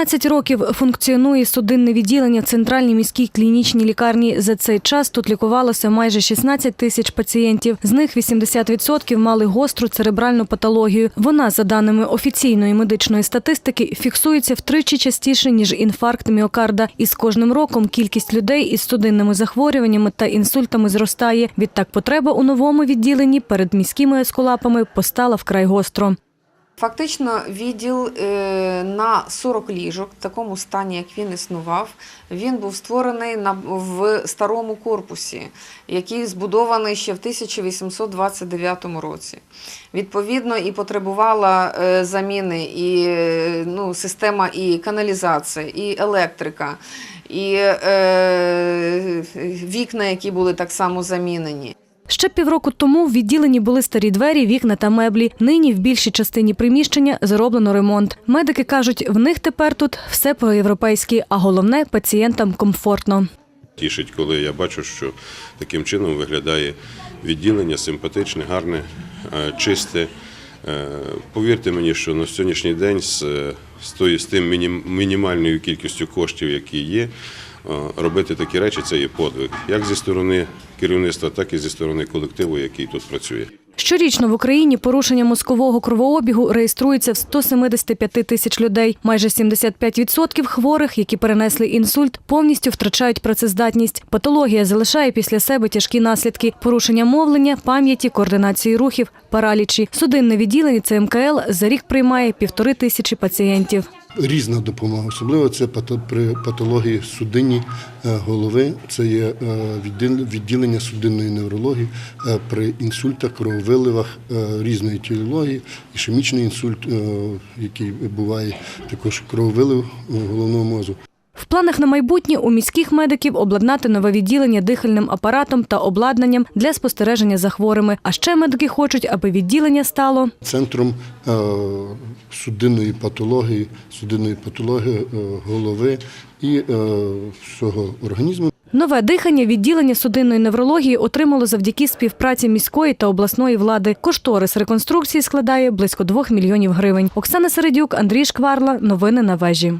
11 років функціонує судинне відділення в центральній міській клінічній лікарні. За цей час тут лікувалося майже 16 тисяч пацієнтів. З них 80% мали гостру церебральну патологію. Вона, за даними офіційної медичної статистики, фіксується втричі частіше ніж інфаркт міокарда. І з кожним роком кількість людей із судинними захворюваннями та інсультами зростає. Відтак потреба у новому відділенні перед міськими ескулапами постала вкрай гостро. Фактично, відділ е, на 40 ліжок, в такому стані, як він існував, він був створений в старому корпусі, який збудований ще в 1829 році. Відповідно, і потребувала е, заміни і е, ну, система і каналізації, і електрика, і е, вікна, які були так само замінені. Ще півроку тому в відділенні були старі двері, вікна та меблі. Нині в більшій частині приміщення зроблено ремонт. Медики кажуть, в них тепер тут все по-європейськи, а головне пацієнтам комфортно. Тішить, коли я бачу, що таким чином виглядає відділення симпатичне, гарне, е, чисте. Е, Повірте мені, що на сьогоднішній день з, е, з, тим мінімальною кількістю коштів, які є, робити такі речі це є подвиг. Як зі сторони керівництва, так і зі сторони колективу, який тут працює. Щорічно в Україні порушення мозкового кровообігу реєструється в 175 тисяч людей. Майже 75% хворих, які перенесли інсульт, повністю втрачають працездатність. Патологія залишає після себе тяжкі наслідки: порушення мовлення, пам'яті, координації рухів, паралічі. Судинне відділення ЦМКЛ за рік приймає півтори тисячі пацієнтів. Різна допомога, особливо це при патології судинні е, голови, це є е, відділення судинної неврології е, при інсультах, крововиливах різної тілології, ішемічний інсульт, який буває також крововилив головного мозку. В планах на майбутнє у міських медиків обладнати нове відділення дихальним апаратом та обладнанням для спостереження за хворими. А ще медики хочуть, аби відділення стало Центром е, судинної патології, судинної патології е, голови і е, всього організму. Нове дихання відділення судинної неврології отримало завдяки співпраці міської та обласної влади. Кошторис реконструкції складає близько 2 мільйонів гривень. Оксана Середюк, Андрій Шкварла. Новини на вежі.